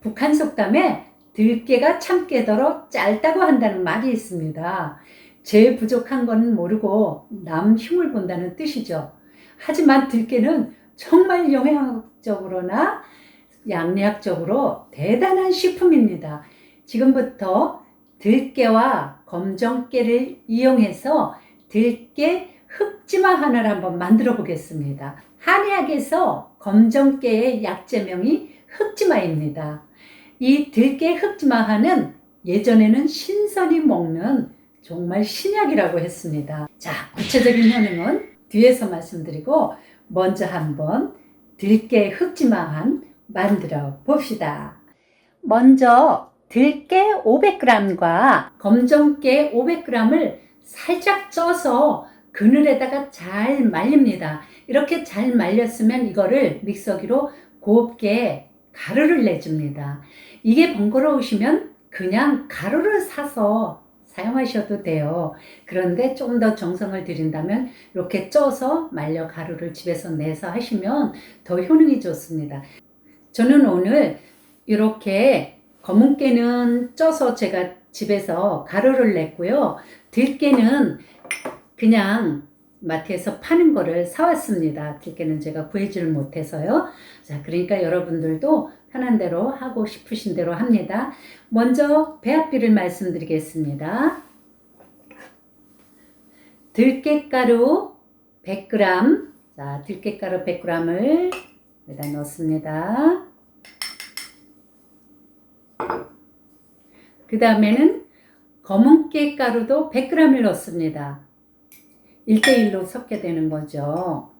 북한 속담에 들깨가 참 깨더러 짧다고 한다는 말이 있습니다. 제 부족한 건 모르고 남 흉을 본다는 뜻이죠. 하지만 들깨는 정말 영양학적으로나 양리학적으로 대단한 식품입니다. 지금부터 들깨와 검정깨를 이용해서 들깨 흑지마 하나를 한번 만들어 보겠습니다. 한의학에서 검정깨의 약제명이 흑지마입니다. 이 들깨 흑지마하는 예전에는 신선이 먹는 정말 신약이라고 했습니다. 자, 구체적인 효능은 뒤에서 말씀드리고 먼저 한번 들깨 흑지마한 만들어 봅시다. 먼저 들깨 500g과 검정깨 500g을 살짝 쪄서 그늘에다가 잘 말립니다. 이렇게 잘 말렸으면 이거를 믹서기로 곱게 가루를 내줍니다. 이게 번거로우시면 그냥 가루를 사서 사용하셔도 돼요. 그런데 좀더 정성을 들인다면 이렇게 쪄서 말려 가루를 집에서 내서 하시면 더 효능이 좋습니다. 저는 오늘 이렇게 검은 깨는 쪄서 제가 집에서 가루를 냈고요. 들깨는 그냥 마트에서 파는 거를 사왔습니다. 들깨는 제가 구해지를 못해서요. 자, 그러니까 여러분들도 편한 대로 하고 싶으신 대로 합니다. 먼저 배합비를 말씀드리겠습니다. 들깨가루 100g, 자, 들깨가루 100g을 여기다 넣습니다. 그 다음에는 검은깨 가루도 100g을 넣습니다. 1대1로 섞게 되는 거죠.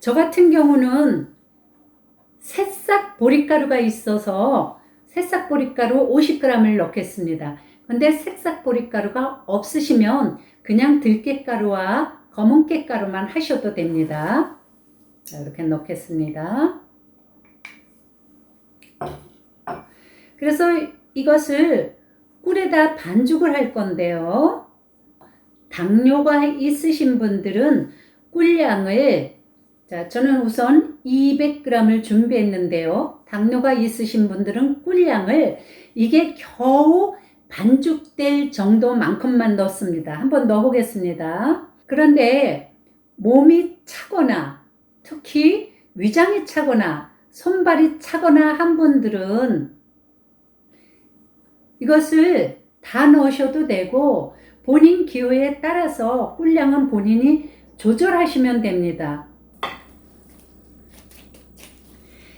저 같은 경우는 새싹 보리가루가 있어서 새싹 보리가루 50g을 넣겠습니다. 근데 새싹 보리가루가 없으시면 그냥 들깨가루와 검은 깨가루만 하셔도 됩니다. 자, 이렇게 넣겠습니다. 그래서 이것을 꿀에다 반죽을 할 건데요. 당뇨가 있으신 분들은 꿀량을 자, 저는 우선 200g을 준비했는데요. 당뇨가 있으신 분들은 꿀량을 이게 겨우 반죽될 정도만큼만 넣습니다. 한번 넣어보겠습니다. 그런데 몸이 차거나 특히 위장이 차거나 손발이 차거나 한 분들은 이것을 다 넣으셔도 되고 본인 기호에 따라서 꿀량은 본인이 조절하시면 됩니다.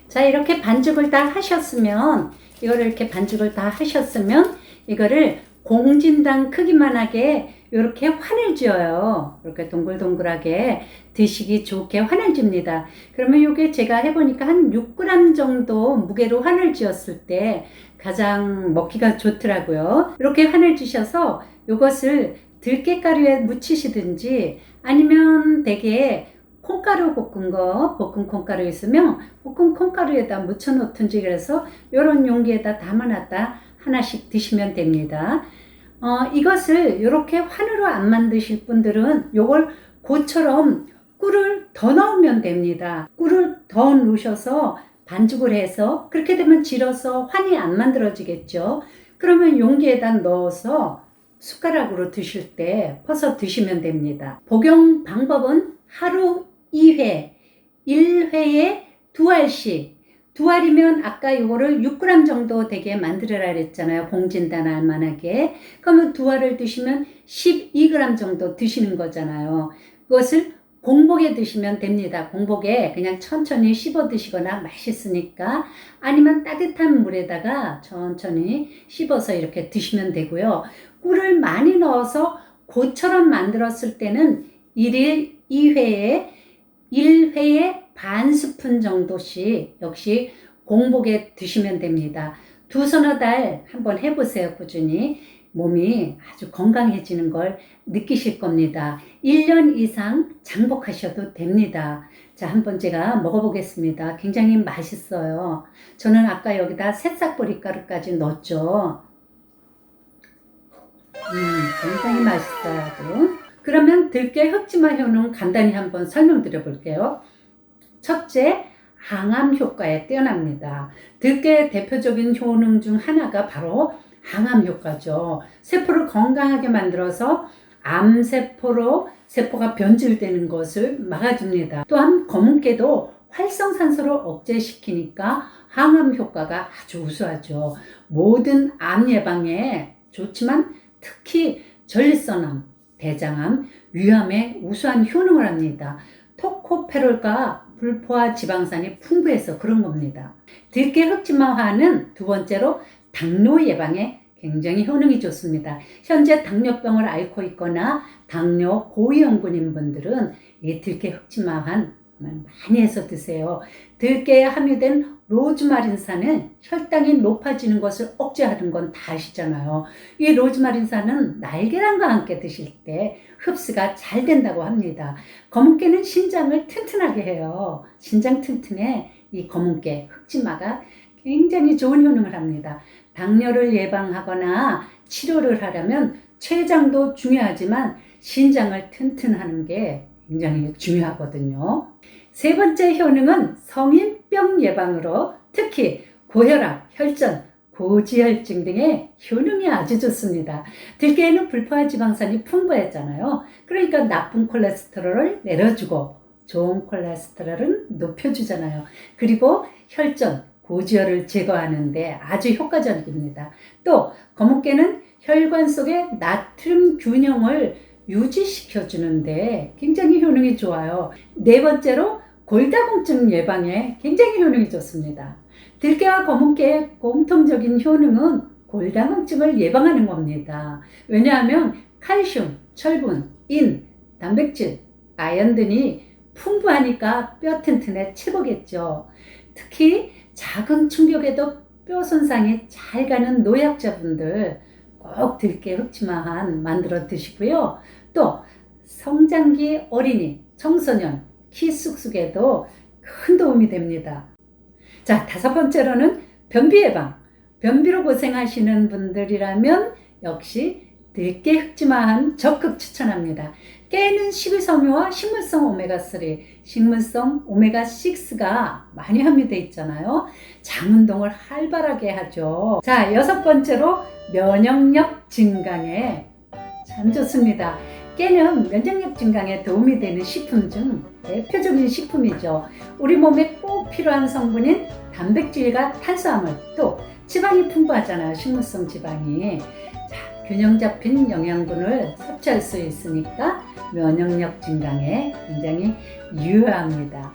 자, 이렇게 반죽을 다 하셨으면, 이거를 이렇게 반죽을 다 하셨으면, 이거를 공진당 크기만 하게 이렇게 환을 지어요. 이렇게 동글동글하게 드시기 좋게 환을 줍니다. 그러면 이게 제가 해보니까 한 6g 정도 무게로 환을 지었을 때 가장 먹기가 좋더라고요. 이렇게 환을 주셔서 이것을 들깨가루에 묻히시든지 아니면 대게 콩가루 볶은 거, 볶은 콩가루 있으면 볶은 콩가루에다 묻혀 놓든지 그래서 이런 용기에다 담아놨다 하나씩 드시면 됩니다. 어, 이것을 이렇게 환으로 안 만드실 분들은 이걸 고처럼 꿀을 더 넣으면 됩니다. 꿀을 더 넣으셔서 반죽을 해서 그렇게 되면 질어서 환이 안 만들어지겠죠. 그러면 용기에다 넣어서 숟가락으로 드실 때 퍼서 드시면 됩니다. 복용 방법은 하루 2회, 1회에 두 알씩 두 알이면 아까 이거를 6g 정도 되게 만들어라 그랬잖아요. 공진단 알만하게. 그러면 두 알을 드시면 12g 정도 드시는 거잖아요. 그것을 공복에 드시면 됩니다. 공복에 그냥 천천히 씹어 드시거나 맛있으니까 아니면 따뜻한 물에다가 천천히 씹어서 이렇게 드시면 되고요. 꿀을 많이 넣어서 고처럼 만들었을 때는 1일 2회에 1회에 반 스푼 정도씩 역시 공복에 드시면 됩니다. 두 서너 달 한번 해보세요. 꾸준히. 몸이 아주 건강해지는 걸 느끼실 겁니다. 1년 이상 장복하셔도 됩니다. 자, 한번 제가 먹어보겠습니다. 굉장히 맛있어요. 저는 아까 여기다 새싹보리 가루까지 넣었죠. 음, 굉장히 맛있어요. 그러면 들깨 흑지마 효능 간단히 한번 설명드려 볼게요. 첫째, 항암 효과에 뛰어납니다. 들깨의 대표적인 효능 중 하나가 바로 항암 효과죠. 세포를 건강하게 만들어서 암세포로 세포가 변질되는 것을 막아줍니다. 또한 검은깨도 활성산소를 억제시키니까 항암 효과가 아주 우수하죠. 모든 암 예방에 좋지만 특히 전립선암, 대장암, 위암에 우수한 효능을 합니다. 토코페롤과 불포화 지방산이 풍부해서 그런 겁니다. 들깨 흑지마화는 두 번째로 당뇨 예방에 굉장히 효능이 좋습니다. 현재 당뇨병을 앓고 있거나 당뇨 고위험군인 분들은 이 들깨 흑지마환 많이 해서 드세요. 들깨에 함유된 로즈마린산은 혈당이 높아지는 것을 억제하는 건 다 아시잖아요. 이 로즈마린산은 날계란과 함께 드실 때 흡수가 잘 된다고 합니다. 검은깨는 신장을 튼튼하게 해요. 신장 튼튼해 이 검은깨 흑지마가 굉장히 좋은 효능을 합니다. 당뇨를 예방하거나 치료를 하려면 췌장도 중요하지만 신장을 튼튼하는 게 굉장히 중요하거든요. 세 번째 효능은 성인병 예방으로 특히 고혈압, 혈전, 고지혈증 등의 효능이 아주 좋습니다. 들깨에는 불포화 지방산이 풍부했잖아요. 그러니까 나쁜 콜레스테롤을 내려주고 좋은 콜레스테롤은 높여주잖아요. 그리고 혈전, 고지혈을 제거하는데 아주 효과적입니다. 또 검은깨는 혈관 속의 나트륨 균형을 유지시켜 주는데 굉장히 효능이 좋아요. 네 번째로 골다공증 예방에 굉장히 효능이 좋습니다. 들깨와 검은깨의 공통적인 효능은 골다공증을 예방하는 겁니다. 왜냐하면 칼슘, 철분, 인, 단백질, 아연 등이 풍부하니까 뼈 튼튼에 최고겠죠. 특히 작은 충격에도 뼈 손상이 잘 가는 노약자분들 꼭 들깨 흑치마한 만들어 드시고요. 또 성장기 어린이, 청소년, 키 쑥쑥에도 큰 도움이 됩니다. 자, 다섯 번째로는 변비 예방. 변비로 고생하시는 분들이라면 역시 들깨 흑지마한 적극 추천합니다. 깨는 식이섬유와 식물성 오메가3, 식물성 오메가6가 많이 함유되어 있잖아요. 장 운동을 활발하게 하죠. 자, 여섯 번째로 면역력 증강에 참 좋습니다. 깨는 면역력 증강에 도움이 되는 식품 중 대표적인 식품이죠. 우리 몸에 꼭 필요한 성분인 단백질과 탄수화물 또 지방이 풍부하잖아요. 식물성 지방이. 자, 균형 잡힌 영양분을 섭취할 수 있으니까 면역력 증강에 굉장히 유효합니다.